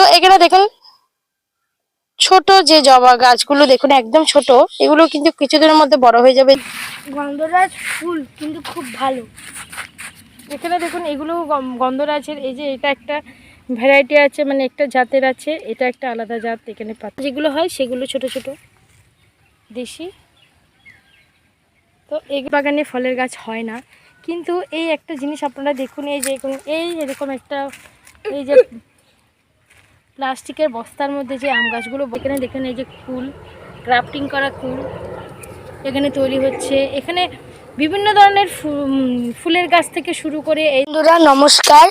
তো এখানে দেখুন, ছোট যে জবা গাছগুলো দেখুন, একদম ছোট। এগুলো কিন্তু কিছুদিনের মধ্যে বড় হয়ে যাবে। গন্ধরাজ ফুল, কিন্তু খুব ভালো। এখানে দেখুন, এগুলো গন্ধরাজের, এই যে এটা একটা ভ্যারাইটি আছে মানে একটা জাতের আছে, এটা একটা আলাদা জাত এখানে পাতা যেগুলো হয়, সেগুলো ছোট ছোট, দেশি। তো এই বাগানে ফলের গাছ হয় না। কিন্তু এই একটা জিনিস আপনারা দেখুন এই যে, এই এরকম একটা, এই যে প্লাস্টিকের বস্তার মধ্যে যে আম গাছগুলো এখানে দেখুন এই যে কুল ক্রাফটিং করা কুল, এখানে তৈরি হচ্ছে। এখানে বিভিন্ন ধরনের ফুলের গাছ থেকে শুরু করে এই বন্ধুরা, নমস্কার।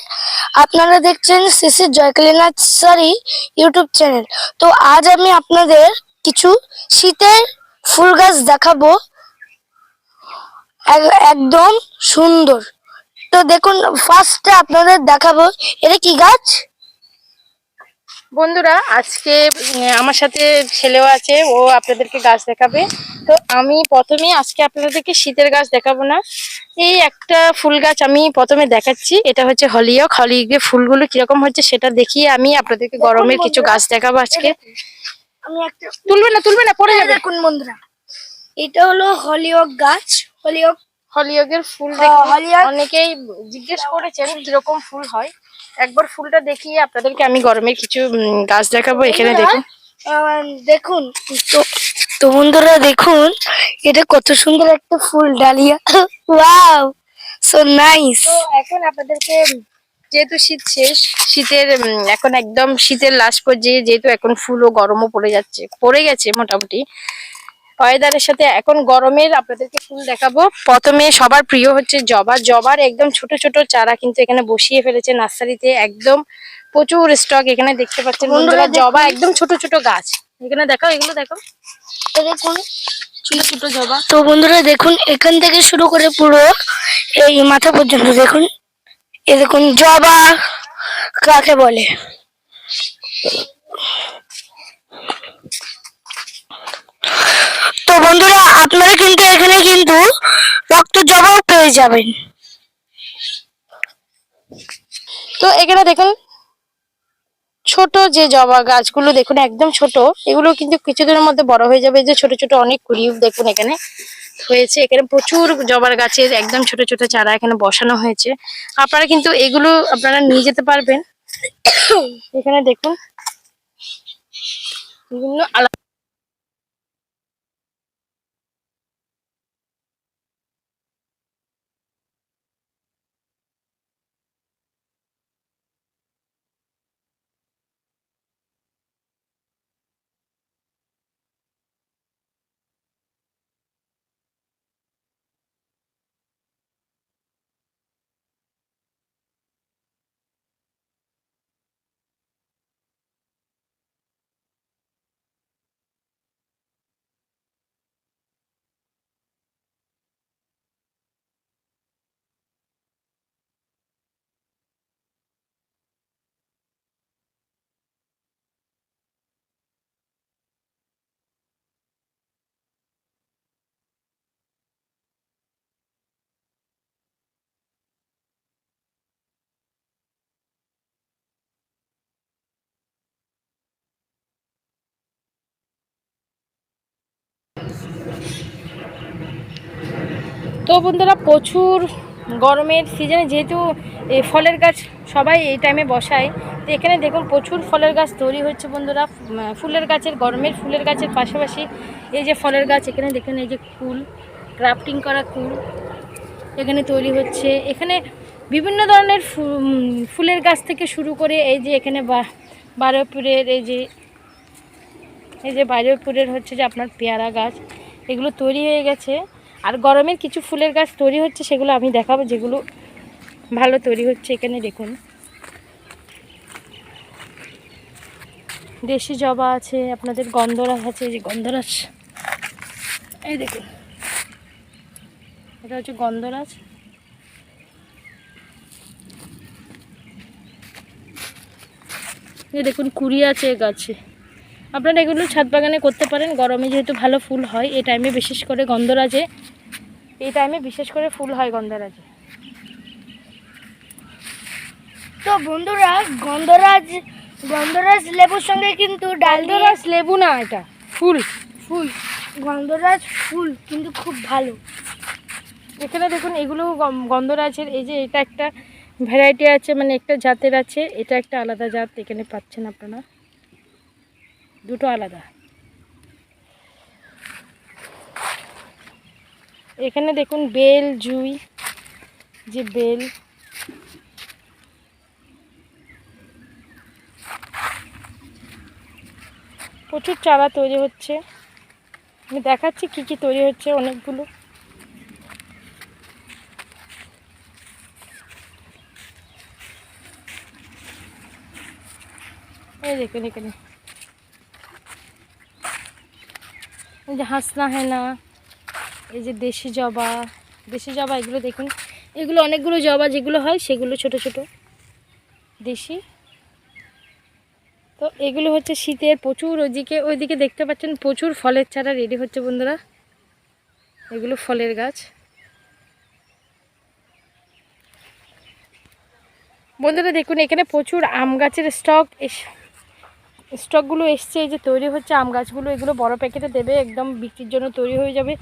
আপনারা দেখছেন CC Joykali nursery YouTube channel. তো আজ আমি আপনাদের কিছু শীতের ফুল গাছ দেখাবো। এক- একদম সুন্দর। তো দেখুন ফার্স্টে আপনাদের দেখাবো, এটা কি গাছ? বন্ধুরা আজকে আমার সাথে ছেলেও আছে ও আপনাদেরকে গাছ দেখাবে। তো আমি প্রথমে আজকে আপনাদেরকে শীতের গাছ দেখাবো না। এই একটা ফুল গাছ আমি প্রথমে দেখাচ্ছি এটা হচ্ছে হলিয়ক হলিয়কের ফুলগুলো কীরকম হচ্ছে সেটা দেখিয়ে আমি আপনাদেরকে গরমের কিছু গাছ দেখাবো আজকে। আমি একটা তুলবে না তুলবে না পরে যাবে। কোন বন্ধুরা এটা হলো হলিওক গাছ হলিওক হলিয়কের ফুল হ্যাঁ, অনেকেই জিজ্ঞেস করেছেন কীরকম ফুল হয়। একবার ফুলটা দেখিয়ে আপনাদেরকে আমি গরমের কিছু গাছ দেখাবো এখানে দেখুন। দেখুন তো বন্ধুরা দেখুন এটা কত সুন্দর একটা ফুল ডালিয়া। ওয়াও সো নাইস এখন আপনাদেরকে যেহেতু শীত শেষ শীতের এখন একদম শীতের লাস্ট পর্যায়ে যেহেতু এখন ফুল ও গরমও পড়ে যাচ্ছে পড়ে গেছে মোটামুটি। ওয়েদারের সাথে এখন গরমের আপনাদেরকে ফুল দেখাবো। প্রথমে সবার প্রিয় হচ্ছে জবা। জবার একদম ছোট ছোট চারা কিন্তু এখানে বসিয়ে ফেলেছে নার্সারিতে। একদম প্রচুর স্টক এখানে দেখতে পাচ্ছেন বন্ধুরা জবা একদম ছোট ছোট গাছ। এখানে দেখাও এগুলো দেখো দেখুন ছোট ছোট জবা। তো বন্ধুরা দেখুন এখান থেকে শুরু করে পুরো এই মাথা পর্যন্ত দেখুন। এ দেখুন জবা কাকে বলে? তো বন্ধুরা, আপনারা কিন্তু এখানে কিন্তু রক্ত জবাও পেয়ে যাবেন। তো এখানে দেখুন, ছোট যে জবা গাছগুলো দেখুন, একদম ছোট, এগুলো কিন্তু কিছুদিনের মধ্যে বড় হয়ে যাবে। যে ছোট ছোট অনেক কুড়ি দেখুন এখানে হয়েছে। এখানে প্রচুর জবার গাছের একদম ছোট ছোট চারা এখানে বসানো হয়েছে। আপনারা কিন্তু এগুলো আপনারা নিয়ে যেতে পারবেন। এখানে দেখুন, বিভিন্ন আলাদা তো বন্ধুরা প্রচুর গরমের সিজনে যেহেতু ফলের গাছ সবাই এই টাইমে বসায়, তো এখানে দেখুন প্রচুর ফলের গাছ তৈরি হচ্ছে বন্ধুরা। ফুলের গাছের, গরমের ফুলের গাছের পাশাপাশি এই যে ফলের গাছ, এখানে দেখুন এই যে কুল ক্রাফটিং করা কুল এখানে তৈরি হচ্ছে। এখানে বিভিন্ন ধরনের ফুলের গাছ থেকে শুরু করে এই যে এখানে বারোপুরের এই যে এই যে বারোপুরের হচ্ছে যে আপনার পেয়ারা গাছ, এগুলো তৈরি হয়ে গেছে। আর গরমের কিছু ফুলের গাছ তৈরি হচ্ছে, সেগুলো আমি দেখাবো, যেগুলো ভালো তৈরি হচ্ছে এখানে, দেখুন। দেশি জবা আছে, আপনাদের গন্ধরাজ আছে যে গন্ধরাজ এই দেখুন, এটা হচ্ছে গন্ধরাজ এই দেখুন, কুড়ি আছে গাছে। আপনারা এগুলো ছাদ বাগানে করতে পারেন। গরমে যেহেতু ভালো ফুল হয় এই টাইমে বিশেষ করে গন্ধরাজে এই টাইমে বিশেষ করে ফুল হয় গন্ধরাজে। তো বন্ধুরা গন্ধরাজ গন্ধরাজ লেবুর সঙ্গে কিন্তু ডাল দিয়ে ডালদরাস লেবু না এটা ফুল। ফুল গন্ধরাজ ফুল কিন্তু খুব ভালো। এখানে দেখুন এগুলো গন্ধরাজের এই যে এটা একটা ভ্যারাইটি আছে মানে একটা জাতের আছে এটা একটা আলাদা জাত এখানে পাচ্ছেন আপনারা। দুটো আলাদা। এখানে দেখুন বেল, জুই, যে বেল। প্রচুর চারা তৈরি হচ্ছে। আমি দেখাচ্ছি কি কি তৈরি হচ্ছে অনেকগুলো। এই দেখুন এখানে। যে হাসনা হেনা, এই যে দেশি জবা দেশি জবা এগুলো দেখুন। এগুলো অনেকগুলো জবা যেগুলো হয় সেগুলো ছোট ছোট, দেশি। তো এগুলো হচ্ছে শীতের প্রচুর, ওইদিকে ওইদিকে দেখতে পাচ্ছেন প্রচুর ফলের চারা রেডি হচ্ছে বন্ধুরা। এগুলো ফলের গাছ। বন্ধুরা দেখুন, এখানে প্রচুর আম গাছের স্টক স্টকগুলো এসছে, এই যে তৈরি হচ্ছে আম গাছগুলো, এগুলো বড় প্যাকেটে দেবে, একদম বিক্রির জন্য তৈরি হয়ে যাবে।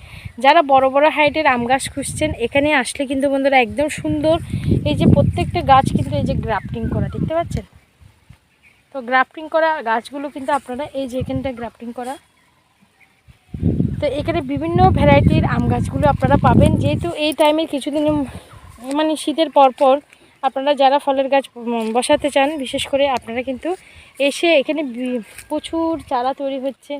যারা বড় বড় হাইটের আম গাছ খুঁজছেন, এখানে আসলে কিন্তু বন্ধুরা একদম সুন্দর এই যে প্রত্যেকটা গাছ কিন্তু এই যে গ্রাফটিং করা, দেখতে পাচ্ছেন? তো গ্রাফটিং করা গাছগুলো কিন্তু আপনারা এই যে এখানটা গ্রাফটিং করা। তো এখানে বিভিন্ন ভ্যারাইটির আম গাছগুলো আপনারা পাবেন, যেহেতু এই টাইমে কিছুদিন মানে শীতের পরপর আপনারা যারা ফলের গাছ বসাতে চান, বিশেষ করে আপনারা কিন্তু এসে এখানে প্রচুর চারা তৈরি হচ্ছে।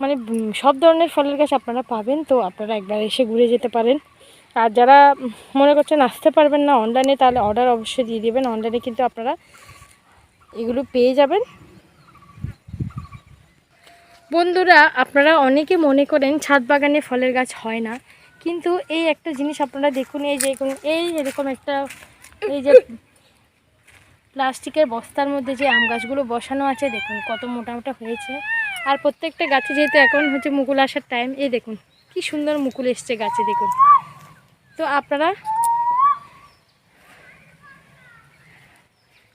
মানে সব ধরনের ফলের গাছ আপনারা পাবেন, তো আপনারা একবার এসে ঘুরে যেতে পারেন। আর যারা মনে করছেন আসতে পারবেন না অনলাইনে তাহলে অর্ডার অবশ্যই দিয়ে দেবেন। অনলাইনে কিন্তু আপনারা এগুলো পেয়ে যাবেন। বন্ধুরা, আপনারা অনেকে মনে করেন ছাদ বাগানে ফলের গাছ হয় না। কিন্তু এই একটা জিনিস আপনারা দেখুন, এই যে, এই এরকম একটা, এই যে প্লাস্টিকের বস্তার মধ্যে যে আম গাছগুলো বসানো আছে, দেখুন কত মোটা মোটা হয়েছে। আর প্রত্যেকটা গাছে যেহেতু এখন হচ্ছে মুকুল আসার টাইম এই দেখুন কি সুন্দর মুকুল এসছে গাছে, দেখুন। তো আপনারা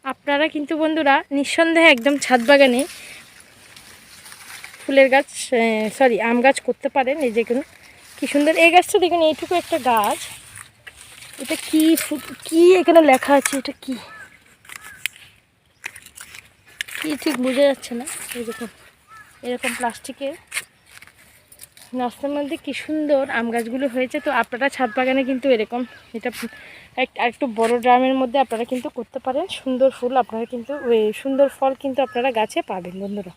আপনারা কিন্তু বন্ধুরা নিঃসন্দেহে একদম ছাদ বাগানে ফুলের গাছ সরি আম গাছ করতে পারেন। এই দেখুন কী সুন্দর, এই গাছটা দেখুন, এইটুকু একটা গাছ। এটা কি কি এখানে লেখা আছে, এটা কি? কি ঠিক বোঝা যাচ্ছে না? দেখুন, এরকম প্লাস্টিকের রাস্তার মধ্যে কি সুন্দর আম গাছগুলো হয়েছে। তো আপনারা ছাদ বাগানে কিন্তু এরকম এটা এক- আরেকটু বড় ড্রামের মধ্যে আপনারা কিন্তু করতে পারেন। সুন্দর ফুল আপনারা কিন্তু সুন্দর ফল কিন্তু আপনারা গাছে পাবেন বন্ধুরা।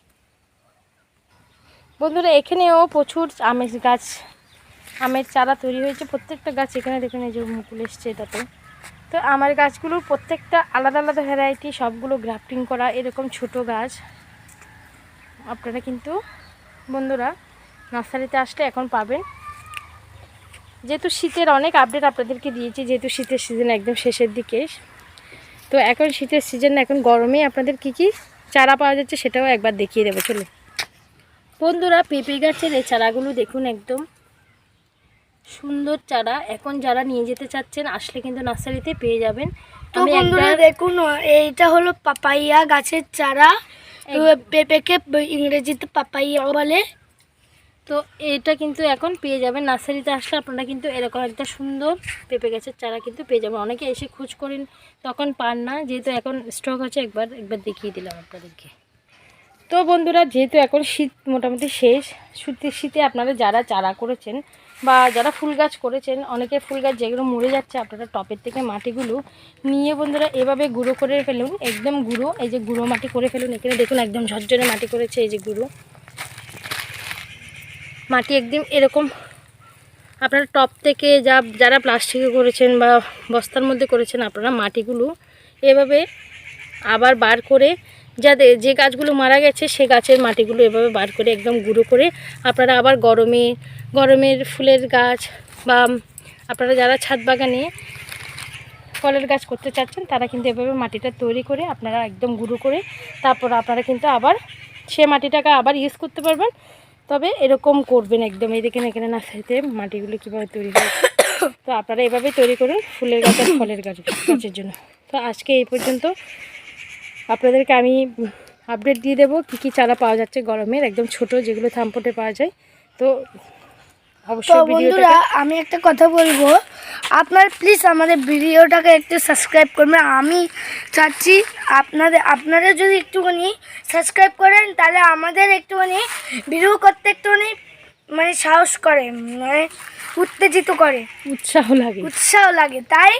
বন্ধুরা, এখানেও প্রচুর আমের গাছ, আমের চারা তৈরি হয়েছে। প্রত্যেকটা গাছ এখানে দেখুন, এই যে মুকুল এসছে এটাতে। তো আমার গাছগুলোর প্রত্যেকটা আলাদা আলাদা ভ্যারাইটি সবগুলো গ্রাফটিং করা, এরকম ছোট গাছ। আপনারা কিন্তু বন্ধুরা নার্সারিতে আসলে এখন পাবেন। যেহেতু শীতের অনেক আপডেট আপনাদেরকে দিয়েছি, যেহেতু শীতের সিজন একদম শেষের দিকে। তো এখন শীতের সিজন এখন গরমে আপনাদের কি কি চারা পাওয়া যাচ্ছে সেটাও একবার দেখিয়ে দেবো। চলো বন্ধুরা, পেঁপে গাছের এই চারাগুলো দেখুন একদম। সুন্দর চারা। এখন যারা নিয়ে যেতে চাচ্ছেন আসলে কিন্তু নার্সারিতে পেয়ে যাবেন। তো বন্ধুরা দেখুন এইটা হলো পাপাইয়া গাছের চারা। পেঁপেকে ইংরেজিতে পাপাইয়া বলে। তো এটা কিন্তু এখন পেয়ে যাবেন। নার্সারিতে আসলে আপনারা কিন্তু এরকম একটা সুন্দর পেঁপে গাছের চারা কিন্তু পেয়ে যাবেন। অনেকে এসে খোঁজ করেন তখন পান না। যেহেতু এখন স্টক আছে একবার একবার দেখিয়ে দিলাম আপনাদেরকে। তো বন্ধুরা যেহেতু এখন শীত মোটামুটি শেষ শীতের শীতে আপনারা যারা চারা করেছেন বা যারা ফুল গাছ করেছেন, অনেকে ফুল গাছ যেগুলো মরে যাচ্ছে আপনারা টপের থেকে মাটিগুলো নিয়ে বন্ধুরা এভাবে গুঁড়ো করে ফেলুন, একদম গুঁড়ো, এই যে গুঁড়ো মাটি করে ফেলুন, এখানে দেখুন একদম ঝরঝরে মাটি করেছে এই যে গুঁড়ো। মাটি একদম এরকম, আপনারা টপ থেকে যা, যারা প্লাস্টিকে করেছেন বা বস্তার মধ্যে করেছেন, আপনারা মাটিগুলো এভাবে আবার বার করে যাদের যে গাছগুলো মারা গেছে, সে গাছের মাটিগুলো এভাবে বার করে একদম গুঁড়ো করে আপনারা আবার গরমে, গরমের ফুলের গাছ বা আপনারা যারা ছাদ বাগানে ফলের গাছ করতে চাচ্ছেন, তারা কিন্তু এভাবে মাটিটা তৈরি করে আপনারা একদম গুঁড়ো করে তারপর আপনারা কিন্তু আবার সে মাটিটাকে আবার ইউজ করতে পারবেন। তবে এরকম করবেন একদম। এই দেখেন, এখানে নার্সারিতে মাটিগুলো কীভাবে তৈরি হয়েছে। তো আপনারা এভাবে তৈরি করুন ফুলের গাছ আর ফলের গাছ, গাছের জন্য। তো আজকে এই পর্যন্ত। আপনাদেরকে আমি আপডেট দিয়ে দেবো কী কী চারা পাওয়া যাচ্ছে গরমের একদম ছোট যেগুলো থাম্পটে পাওয়া যায়। তো অবশ্যই বন্ধুরা আমি একটা কথা বলব। আপনার প্লিজ আমাদের ভিডিওটাকে একটু সাবস্ক্রাইব করবেন। আমি চাচ্ছি আপনাদের আপনারা যদি একটুখানি সাবস্ক্রাইব করেন তাহলে আমাদের একটুখানি ভিডিও করতে একটুখানি মানে সাহস করে মানে উত্তেজিত করে। উৎসাহ লাগে। উৎসাহ লাগে। তাই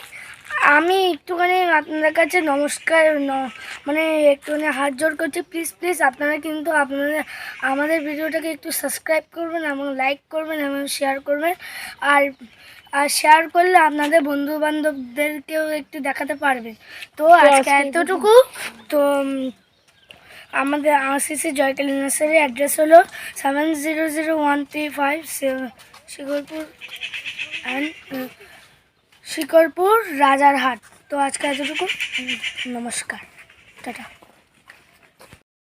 আমি একটুখানি আপনাদের কাছে নমস্কার মানে একটুখানি হাত জোর করছি। প্লিজ প্লিজ আপনারা কিন্তু আপনারা আমাদের ভিডিওটাকে একটু সাবস্ক্রাইব করবেন এবং লাইক করবেন এবং শেয়ার করবেন। আর আর শেয়ার করলে আপনাদের বন্ধু বান্ধবদেরকেও একটু দেখাতে পারবেন তো আজকে এতটুকু। তো আমাদের আরসিসি জয়কালী নার্সারি অ্যাড্রেস হলো seven zero zero one three five Shikarpur and Shikarpur Rajarhat. তো আজকে এতটুকু। নমস্কার। টাটা।